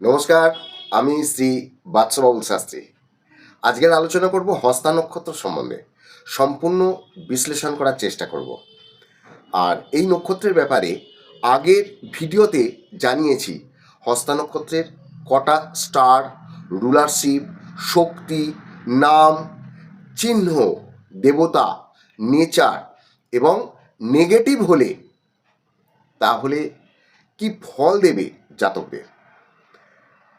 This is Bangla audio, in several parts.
নমস্কার, আমি শ্রী বাৎসবাবুল শাস্ত্রী। আজকের আলোচনা করব হস্তা নক্ষত্র সম্বন্ধে। সম্পূর্ণ বিশ্লেষণ করার চেষ্টা করব। আর এই নক্ষত্রের ব্যাপারে আগের ভিডিওতে জানিয়েছি হস্তা নক্ষত্রের কটা স্টার, রুলারশিপ, শক্তি, নাম, চিহ্ন, দেবতা, নেচার এবং নেগেটিভ হলে তাহলে কি ফল দেবে জাতকদের?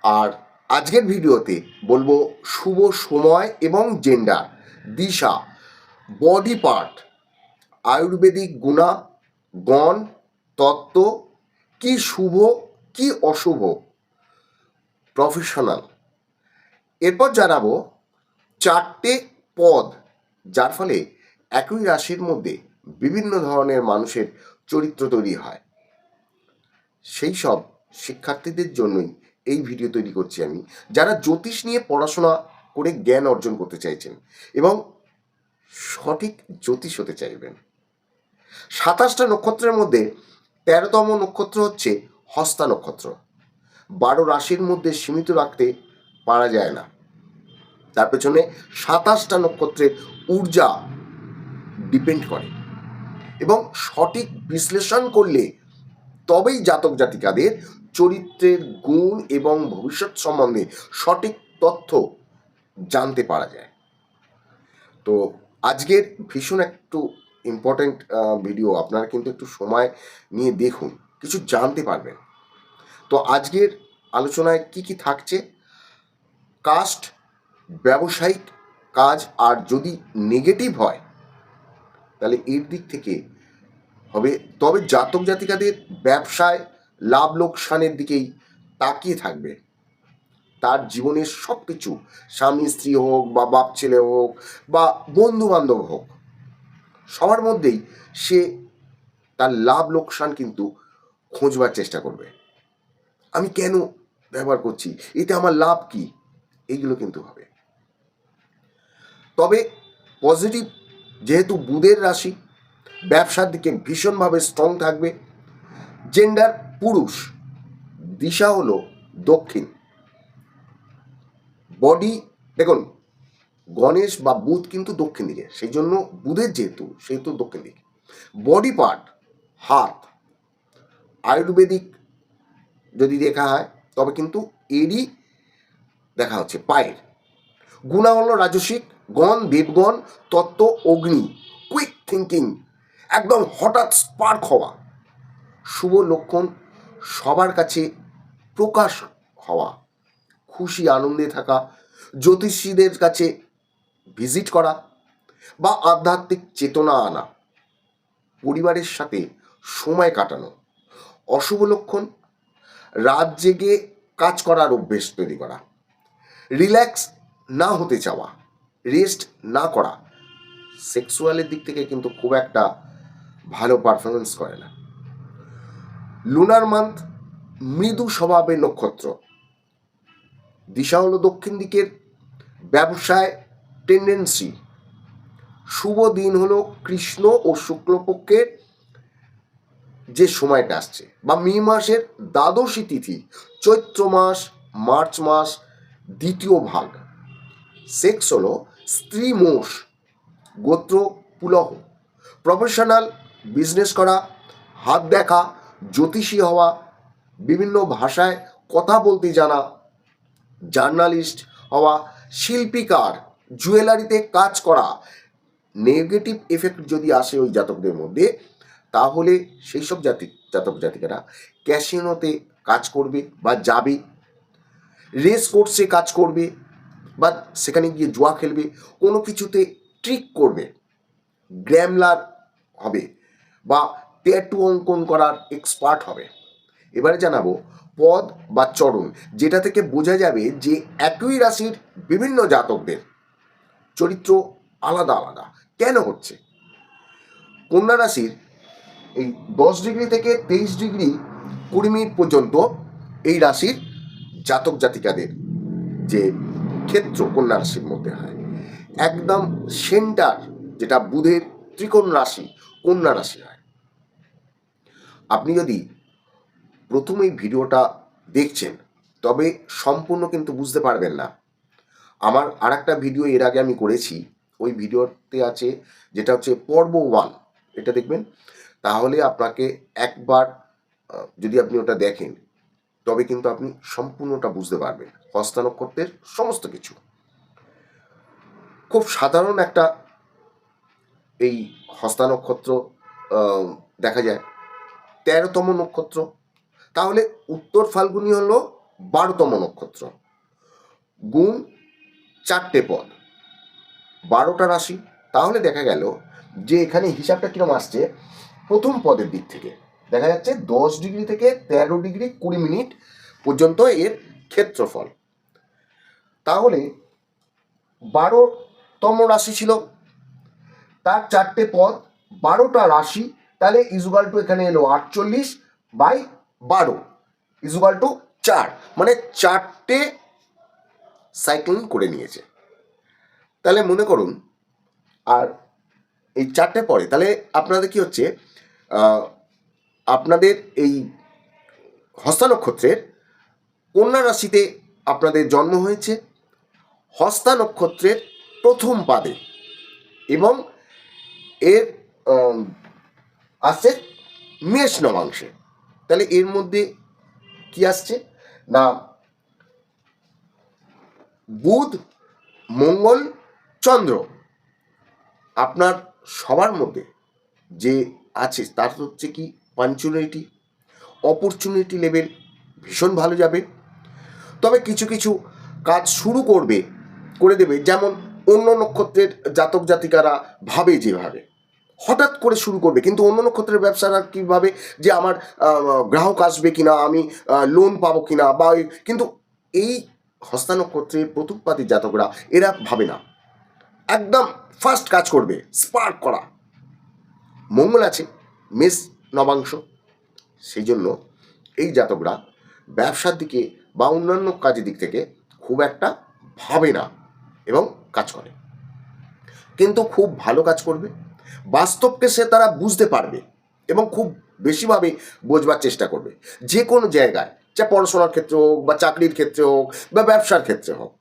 আর আজকের ভিডিওতে বলব শুভ সময় এবং জেন্ডার দিশা বডি পার্ট আয়ুর্বেদিক গুণা, গণ, তত্ত্ব, কি শুভ, কি অশুভ প্রফেশনাল এরপর জানাব চারটে পদ, যার ফলে একই রাশির মধ্যে বিভিন্ন ধরনের মানুষের চরিত্র তৈরি হয়। সেই সব শিক্ষার্থীদের জন্যই এই ভিডিও তৈরি করছি আমি, যারা জ্যোতিষ নিয়ে পড়াশোনা করে জ্ঞান অর্জন করতে চাইছেন এবং সঠিক জ্যোতিষ হতে চাইবেন। সাতাশটা নক্ষত্রের মধ্যে তেরোতম নক্ষত্র হচ্ছে হস্তা নক্ষত্র। বারো রাশির মধ্যে সীমিত রাখতে পারা যায় না। তার পেছনে সাতাশটা নক্ষত্রের ঊর্জা ডিপেন্ড করে এবং সঠিক বিশ্লেষণ করলে তবেই জাতক জাতিকাদের চরিত্রের গুণ এবং ভবিষ্যৎ সম্বন্ধে সঠিক তথ্য জানতে পারা যায়। তো আজকের ভীষণ একটু ইম্পর্ট্যান্ট ভিডিও আপনারা কিন্তু একটু সময় নিয়ে দেখুন, কিছু জানতে পারবেন। তো আজকের আলোচনায় কি কি থাকছে? কাস্ট ব্যবসায়িক কাজ, আর যদি নেগেটিভ হয়, তাহলে এর দিক থেকে হবে। তবে জাতক জাতিকাদের ব্যবসায় লাভ লোকসানের দিকেই তাকিয়ে থাকবে। তার জীবনের সব কিছু স্বামী, স্ত্রী হোক বা বাপ ছেলে হোক বা বন্ধু বান্ধব হোক, সবার মধ্যেই সে তার লাভ লোকসান কিন্তু খোঁজবার চেষ্টা করবে। আমি কেন ব্যবহার করছি? এতে আমার লাভ কি? এইগুলো কিন্তু হবে। তবে পজিটিভ, যেহেতু বুধের রাশি, ব্যবসার দিকে ভীষণভাবে স্ট্রং থাকবে। জেন্ডার পুরুষ, দিশা হলো দক্ষিণ। বডি দেখুন, গণেশ বা বুধ কিন্তু দক্ষিণ দিকে সেই জন্য বুধের যেহেতু, সেহেতু দক্ষিণ দিকে। বডি পার্ট হাত। আয়ুর্বেদিক যদি দেখা হয়, তবে কিন্তু এরই দেখা হচ্ছে, পায়ের। গুণা হলো রাজসিক, গণ, দেবগণ, তত্ত্ব, অগ্নি কুইক থিঙ্কিং একদম হঠাৎ স্পার্ক হওয়া। শুভ লক্ষণ সবার কাছে প্রকাশ হওয়া, খুশি, আনন্দে থাকা, জ্যোতিষীদের কাছে ভিজিট করা বা আধ্যাত্মিক চেতনা আনা, পরিবারের সাথে সময় কাটানো, অশুভ লক্ষণ, রাত জেগে কাজ করার অভ্যেস তৈরি করা রিল্যাক্স না হতে চাওয়া রেস্ট না করা সেক্সুয়ালের দিক থেকে কিন্তু খুব একটা ভালো পারফরমেন্স করে না। লুনার মান্থ মৃদু স্বভাবের নক্ষত্র। দিশা হলো দক্ষিণ দিকের, ব্যবসায় টেন্ডেন্সি শুভ দিন হলো কৃষ্ণ ও শুক্লপক্ষের যে সময়টা আসছে, বা মে মাসের দ্বাদশী তিথি, চৈত্র মাস, মার্চ মাস, দ্বিতীয় ভাগ। সেক্স হলো স্ত্রী মোষ, গোত্র পুলহ। প্রফেশনাল বিজনেস করা, হাত দেখা জ্যোতিষী হওয়া, বিভিন্ন ভাষায় কথা বলতে জানা, জার্নালিস্ট হওয়া, শিল্পীকার, জুয়েলারিতে কাজ করা নেগেটিভ এফেক্ট যদি আসে ওই জাতকদের মধ্যে, তাহলে সেই সব জাতি, জাতক জাতিকারা ক্যাসিনোতে কাজ করবে বা যাবে রেস কোর্সে কাজ করবে বা সেখানে গিয়ে জুয়া খেলবে, কোনো কিছুতে ট্রিক করবে গ্র্যামলার হবে বা ট্যাটু অঙ্কন করার এক্সপার্ট হবে। এবারে জানাব পদ বা চরণ, যেটা থেকে বোঝা যাবে যে একই রাশির বিভিন্ন জাতকদের চরিত্র আলাদা আলাদা। কেন হচ্ছে? কন্যা রাশির এই দশ ডিগ্রি থেকে তেইশ ডিগ্রি কুড়ি মিনিট পর্যন্ত এই রাশির জাতক জাতিকাদের যে ক্ষেত্র কন্যা রাশির মধ্যে হয়, একদম সেন্টার যেটা বুধের ত্রিকোণ রাশি কন্যা রাশি হয়। আপনি যদি প্রথমেই ভিডিওটা দেখছেন, তবে সম্পূর্ণ কিন্তু বুঝতে পারবেন না। আমার আর একটা ভিডিও এর আগে আমি করেছি। ওই ভিডিওতে আছে, যেটা হচ্ছে পর্ব ওয়ান। এটা দেখবেন? তাহলে আপনাকে একবার যদি আপনি ওটা দেখেন, তবে কিন্তু আপনি সম্পূর্ণটা বুঝতে পারবেন। হস্তা নক্ষত্রের সমস্ত কিছু। খুব সাধারণ একটা এই হস্তা নক্ষত্র দেখা যায়। তেরোতম নক্ষত্র। তাহলে উত্তর ফাল্গুনি হলো বারোতম নক্ষত্র। গুণ চারটে পদ। বারোটা রাশি। তাহলে দেখা গেল যে এখানে হিসাবটা কিরম আসছে? প্রথম পদের দিক থেকে। দেখা যাচ্ছে দশ ডিগ্রি থেকে তেরো ডিগ্রি কুড়ি মিনিট পর্যন্ত এর ক্ষেত্রফল। তাহলে বারোতম রাশি ছিল। তার চারটে পদ, বারোটা রাশি তাহলে ইজুগাল টু এখানে এলো আটচল্লিশ বাই বারো। ইজুগাল টু চার। মানে চারটে সাইক্লিং করে নিয়েছে। তাহলে মনে করুন, আর এই চারটে পরে, তাহলে আপনাদের কি হচ্ছে আপনাদের এই হস্তা নক্ষত্রের কন্যা রাশিতে আপনাদের জন্ম হয়েছে। হস্তা নক্ষত্রের প্রথম পাদে। এবং এর আসছে মেষ নবাংশে তাহলে এর মধ্যে কি আসছে? না, বুধ, মঙ্গল, চন্দ্র। আপনার সবার মধ্যে যে আছে, তার হচ্ছে কি পাঞ্চুনিটি অপরচুনিটি লেভেল ভীষণ ভালো যাবে। তবে কিছু কিছু কাজ শুরু করবে, করে দেবে। যেমন অন্য নক্ষত্রের জাতক জাতিকারা ভাবে যেভাবে। হঠাৎ করে শুরু করবে। কিন্তু অন্য নক্ষত্রের ব্যবসারা কীভাবে যে আমার গ্রাহক আসবে কিনা, আমি লোন পাবো কিনা বা কিন্তু এই হস্তা নক্ষত্রের প্রতুপাতি জাতকরা, এরা ভাবে না। একদম ফার্স্ট কাজ করবে স্পার্ক করা। মঙ্গল আছে, মেষ নবাংশ। সেই জন্য এই জাতকরা ব্যবসার দিকে বা অন্যান্য কাজের দিক থেকে খুব একটা ভাবে না এবং কাজ করে। কিন্তু খুব ভালো কাজ করবে বাস্তবকে সে তারা বুঝতে পারবে এবং খুব বেশিভাবে বোঝবার চেষ্টা করবে। যে কোনো জায়গায় যা পড়াশোনার ক্ষেত্রে হোক বা চাকরির ক্ষেত্রে হোক বা ব্যবসার ক্ষেত্রে হোক,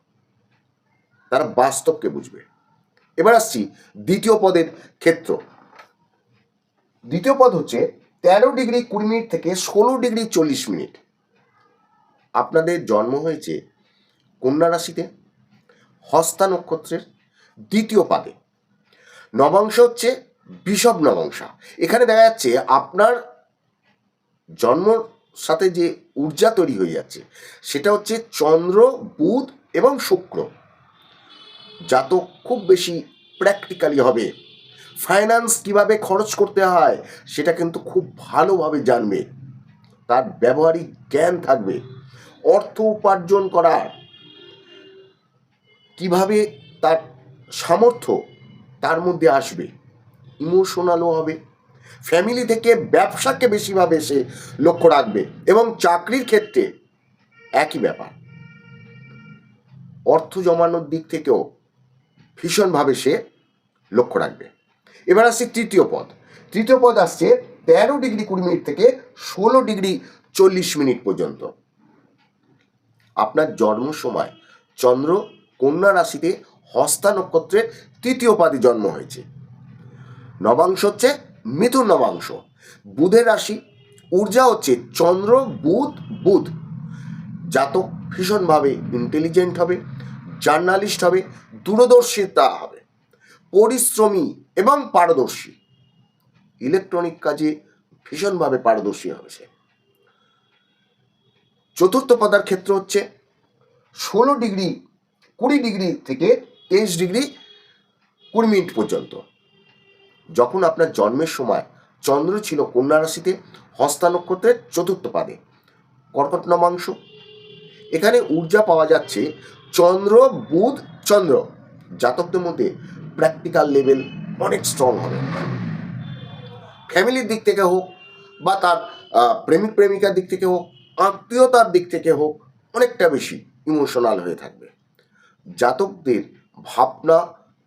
তারা বাস্তবকে বুঝবে। এবার আসছি দ্বিতীয় পদের ক্ষেত্র। দ্বিতীয় পদ হচ্ছে তেরো ডিগ্রি কুড়ি মিনিট থেকে ষোলো ডিগ্রি চল্লিশ মিনিট। আপনাদের জন্ম হয়েছে কন্যা রাশিতে হস্তা নক্ষত্রের দ্বিতীয় পাদে। নবাংশ হচ্ছে বিষব নবাংশা। এখানে দেখা যাচ্ছে আপনার জন্মর সাথে যে ঊর্জা তৈরি হয়ে যাচ্ছে, সেটা হচ্ছে চন্দ্র, বুধ এবং শুক্র। জাতক খুব বেশি প্র্যাকটিক্যালি হবে। ফাইন্যান্স কীভাবে খরচ করতে হয়, সেটা কিন্তু খুব ভালোভাবে জানবে। তার ব্যবহারিক জ্ঞান থাকবে। অর্থ উপার্জন করার কীভাবে তার সামর্থ্য তার মধ্যে আসবে। ইমোশনালও হবে। ফ্যামিলি থেকে ব্যবসাকে বেশিভাবে সে লক্ষ্য রাখবে এবং চাকরির ক্ষেত্রে একই ব্যাপার। অর্থ জমানোর দিক থেকেও ভীষণভাবে সে লক্ষ্য রাখবে। এবার আসছে তৃতীয় পদ। তৃতীয় পদ আসছে তেরো ডিগ্রি কুড়ি মিনিট থেকে ষোলো ডিগ্রি চল্লিশ মিনিট পর্যন্ত। আপনার জন্ম সময় চন্দ্র, কন্যা রাশিতে হস্তা নক্ষত্রের তৃতীয় পাদে জন্ম হয়েছে। নবাংশ হচ্ছে মিথুন নবাংশ। বুধের রাশি, ঊর্জা হচ্ছে চন্দ্র, বুধ বুধ। জাতক ভীষণভাবে ইন্টেলিজেন্ট হবে জার্নালিস্ট হবে, দূরদর্শিতা হবে, পরিশ্রমী এবং পারদর্শী। ইলেকট্রনিক কাজে ভীষণভাবে পারদর্শী হবে সে। চতুর্থ পদার ক্ষেত্র হচ্ছে ষোলো ডিগ্রি, কুড়ি ডিগ্রি থেকে তেইশ ডিগ্রি কুড়ি মিনিট পর্যন্ত। যখন আপনার জন্মের সময় চন্দ্র ছিল কন্যা রাশিতে হস্তা নক্ষত্রের চতুর্থ পাদে। কর্কট নবাংশ। এখানে ঊর্জা পাওয়া যাচ্ছে চন্দ্র, বুধ, চন্দ্র। জাতকদের মধ্যে প্র্যাকটিক্যাল লেভেল অনেক স্ট্রং হবে। ফ্যামিলির দিক থেকে হোক বা তার প্রেমিক, প্রেমিকার দিক থেকে হোক, আত্মীয়তার দিক থেকে হোক, অনেকটা বেশি ইমোশনাল হয়ে থাকবে। জাতকদের ভাবনা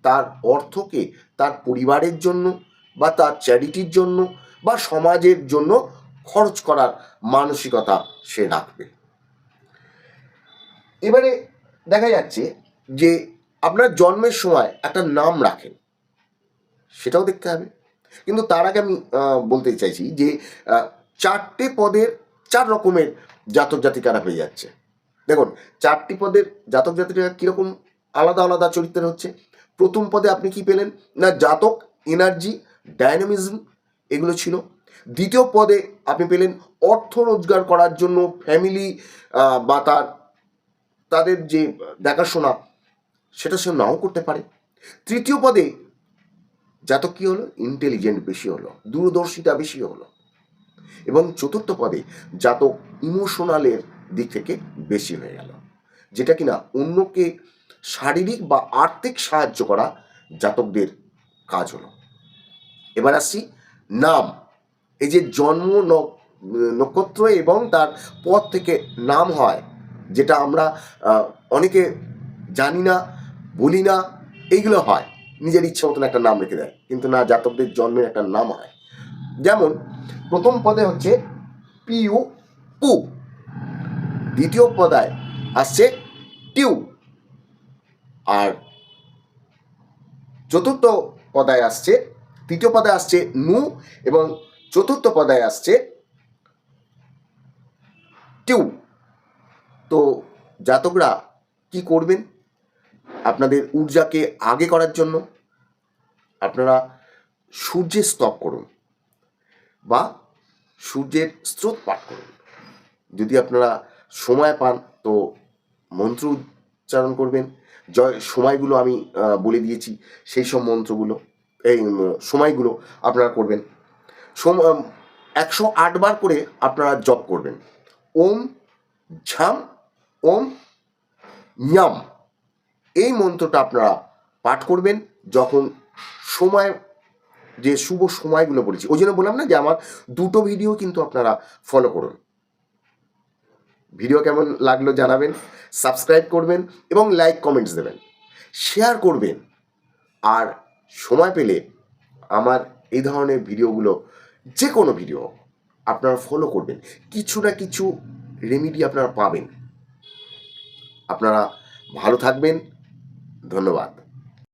তার অর্থকে তার পরিবারের জন্য বা তার চ্যারিটির জন্য বা সমাজের জন্য খরচ করার মানসিকতা সে রাখবে। এবারে দেখা যাচ্ছে যে আপনার জন্মের সময় একটা নাম রাখেন, সেটাও দেখতে হবে। কিন্তু তার আগে আমি বলতে চাইছি যে চারটে পদের চার রকমের জাতক জাতিকারা হয়ে যাচ্ছে। দেখুন, চারটি পদের জাতক জাতিকারা কীরকম আলাদা আলাদা চরিত্রের হচ্ছে। প্রথম পদে আপনি কি পেলেন? না, জাতক এনার্জি ডায়নামিজম এগুলো ছিল। দ্বিতীয় পদে আপনি পেলেন অর্থ রোজগার করার জন্য ফ্যামিলি বা তার, তাদের যে দেখাশোনা, সেটা সে নাও করতে পারে। তৃতীয় পদে জাতক কি হলো? ইন্টেলিজেন্ট বেশি হলো, দূরদর্শিতা বেশি হলো। এবং চতুর্থ পদে জাতক ইমোশনালের দিক থেকে বেশি হয়ে গেল। যেটা কিনা অন্যকে শারীরিক বা আর্থিক সাহায্য করা জাতকদের কাজ হলো। এবার আসছি নাম। এই যে জন্ম নক্ষত্র এবং তার পদ থেকে নাম হয়, যেটা আমরা অনেকে জানি না, বলি না, এইগুলো হয়। নিজের ইচ্ছে মতন একটা নাম রেখে দেয়, কিন্তু না, জাতকদের জন্মের একটা নাম হয়। যেমন, প্রথম পদে হচ্ছে পিউ পু। দ্বিতীয় পদায় আসছে টিউ। আর চতুর্থ পদায় আসছে, তৃতীয় পদে আসছে নু এবং চতুর্থ পদায় আসছে টিউ। তো জাতকরা কি করবেন? আপনাদের ঊর্জাকে আগে করার জন্য আপনারা সূর্যের স্তব করুন বা সূর্যের স্রোত পাঠ করুন। যদি আপনারা সময় পান, তো মন্ত্র উচ্চারণ করবেন। জয়, সময়গুলো আমি বলে দিয়েছি। সেই সব মন্ত্রগুলো, এই সময়গুলো আপনারা করবেন। সম একশো আটবার করে আপনারা জপ করবেন। ওম ঝাম, ওম ইয়াম এই মন্ত্রটা আপনারা পাঠ করবেন যখন সময়, যে শুভ সময়গুলো বলেছি। ওই জন্য বললাম না যে আমার দুটো ভিডিও কিন্তু আপনারা ফলো করুন। ভিডিও কেমন লাগল জানাবেন সাবস্ক্রাইব করবেন এবং লাইক কমেন্টস দেবেন। শেয়ার করবেন। আর সময় পেলে আমার এই ধরনের ভিডিওগুলো যে কোনো ভিডিও আপনারা ফলো করবেন। কিছু না কিছু রেমিডি আপনারা পাবেন। আপনারা ভালো থাকবেন। ধন্যবাদ।